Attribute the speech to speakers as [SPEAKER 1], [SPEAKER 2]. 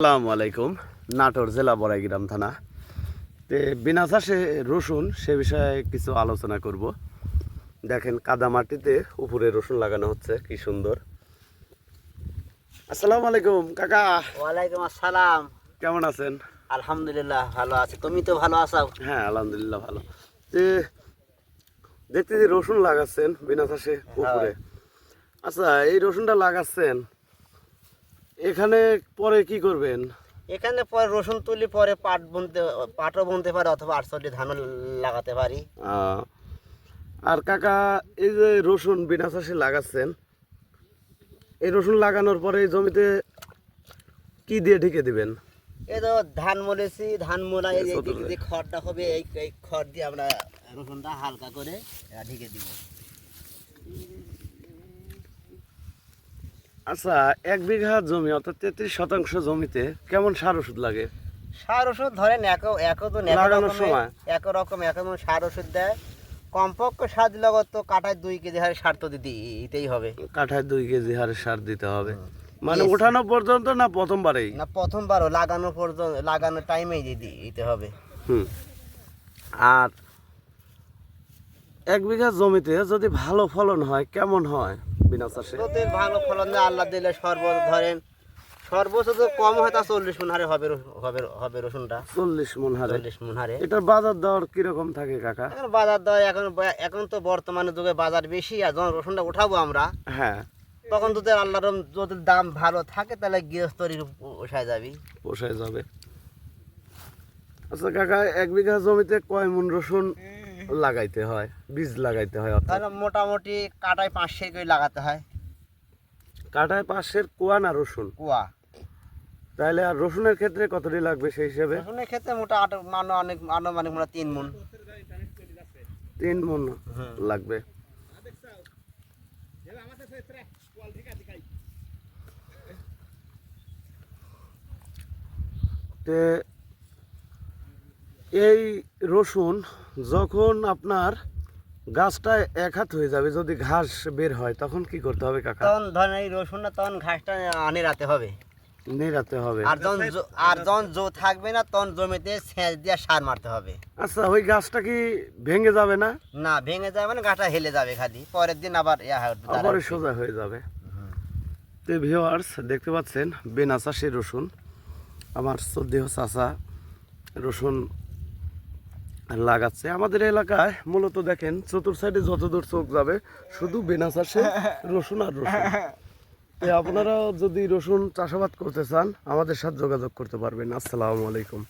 [SPEAKER 1] আসসালামু আলাইকুম নাটোর জেলা বড়াইগ্রাম থানা। তে বিনা চাষে রসুন সে বিষয়ে কিছু আলোচনা করব। দেখেন কাদা মাটিতে উপরে রসুন লাগানো হচ্ছে কি সুন্দর। আসসালামু আলাইকুম কাকা।
[SPEAKER 2] ওয়ালাইকুম আসসালাম।
[SPEAKER 1] কেমন আছেন?
[SPEAKER 2] আলহামদুলিল্লাহ ভালো আছি। তুমি তো ভালো আছো?
[SPEAKER 1] হ্যাঁ আলহামদুলিল্লাহ ভালো। তে দেখতেছি রসুন লাগাচ্ছেন বিনা চাষে উপরে। আচ্ছা এই রসুনটা লাগাচ্ছেন এখানে পরে কি করবেন?
[SPEAKER 2] এখানে পরে রসুন তুলি পরে পাট বুনতে পাটও বুনতে পারি অথবা আটচল্লিশ ধানও লাগাতে পারি।
[SPEAKER 1] আর কাকা এই যে রসুন বিনা চাষে লাগাচ্ছেন এই রসুন লাগানোর পরে এই জমিতে কি দিয়ে ঢেকে দিবেন?
[SPEAKER 2] এই তো ধান মলেছি ধান মোলা এই যে খড়টা হবে এই এই খড় দিয়ে আমরা রসুনটা হালকা করে ঢেকে দিব।
[SPEAKER 1] আচ্ছা এক বিঘা জমি অর্থাৎ তেত্রিশ শতাংশ জমিতে কেমন সার ওষুধ লাগে?
[SPEAKER 2] সার ওষুধ ধরেন এক এক তো
[SPEAKER 1] লাগানোর সময়?
[SPEAKER 2] এক রকম এক রকম সার ওষুধ দেয়। কমপক্ষে সার দিলে তো কাঠায় দুই কেজি হারে সার তো দিতেই হবে।
[SPEAKER 1] কাঠায় দুই কেজি হারে সার দিতে হবে। মানে. ওঠানো পর্যন্ত না প্রথমবারেই?
[SPEAKER 2] না প্রথমবারও লাগানো পর্যন্ত লাগানোর টাইমেই দিতে হবে।
[SPEAKER 1] হুম। আর এক বিঘা জমিতে যদি ভালো ফলন হয় কেমন হয়? বিনা চাষে
[SPEAKER 2] যদি ভালো ফলন দেয় আল্লাহ দিলে সর্বোচ্চ ধরেন সর্বোচ্চ তো কম হয় তা চল্লিশ মন হারে হবে হবে হবে রসুনটা।
[SPEAKER 1] চল্লিশ মন হারে।
[SPEAKER 2] চল্লিশ মন হারে।
[SPEAKER 1] এটার বাজার দর কীরকম থাকে কাকা?
[SPEAKER 2] এখন বাজার দর এখন এখন তো বর্তমানে যুগে বাজার বেশি আর যখন রসুনটা উঠাবো আমরা
[SPEAKER 1] হ্যাঁ।
[SPEAKER 2] তখন যদি আল্লাহর যদি দাম ভালো থাকে তাহলে গৃহস্থরীর পোষায় যাবি।
[SPEAKER 1] পোষায় যাবে। আচ্ছা কাকা এক বিঘা জমিতে কয় মন রসুন? লাগাইতে হয় বীজ লাগাইতে হয়
[SPEAKER 2] তাহলে মোটামুটি কাটায় পাঁচশো করে লাগাতে হয়।
[SPEAKER 1] কাটায় পাশের কুয়া না রসুন?
[SPEAKER 2] কুয়া।
[SPEAKER 1] তাহলে আর রসুনের ক্ষেত্রে কতটি লাগবে সেই হিসেবে?
[SPEAKER 2] রসুনের ক্ষেত্রে মোটা আট মানে অনেক আনুমানিক মোটা তিন মন।
[SPEAKER 1] তিন মন। লাগবে। তে এই রসুন যখন আপনার গাছটা এক হাত হয়ে যাবে যদি ঘাস বের হয় তখন কি করতে হবে কাকা?
[SPEAKER 2] তখন ধরেন এই রসুনটা তখন ঘাসটা আনে রাতে হবে।
[SPEAKER 1] নিরাতে হবে।
[SPEAKER 2] আর যখন আর যখন জো থাকবে না তখন জমিতে সেচ দিয়ে সার মারতে হবে।
[SPEAKER 1] আচ্ছা ওই গাছটা কি ভেঙে যাবে না?
[SPEAKER 2] না ভেঙে যাবে না গাছটা হেলে যাবে খালি। পরের দিন আবার।
[SPEAKER 1] আবার সোজা হয়ে যাবে। তো ভিওয়ার্স দেখতে পাচ্ছেন বেনা চাষি রসুন। আমার শ্রদ্ধেয় চাষা রসুন লাগাচ্ছে। আমাদের এলাকায় মূলত দেখেন চতুর সাইডে যতদূর চোখ যাবে, শুধু বেনা চাষে রসুন আর রসুন। আপনারা যদি রসুন চাষাবাদ করতে চান, আমাদের সাথে যোগাযোগ করতে পারবেন। আসসালামু আলাইকুম।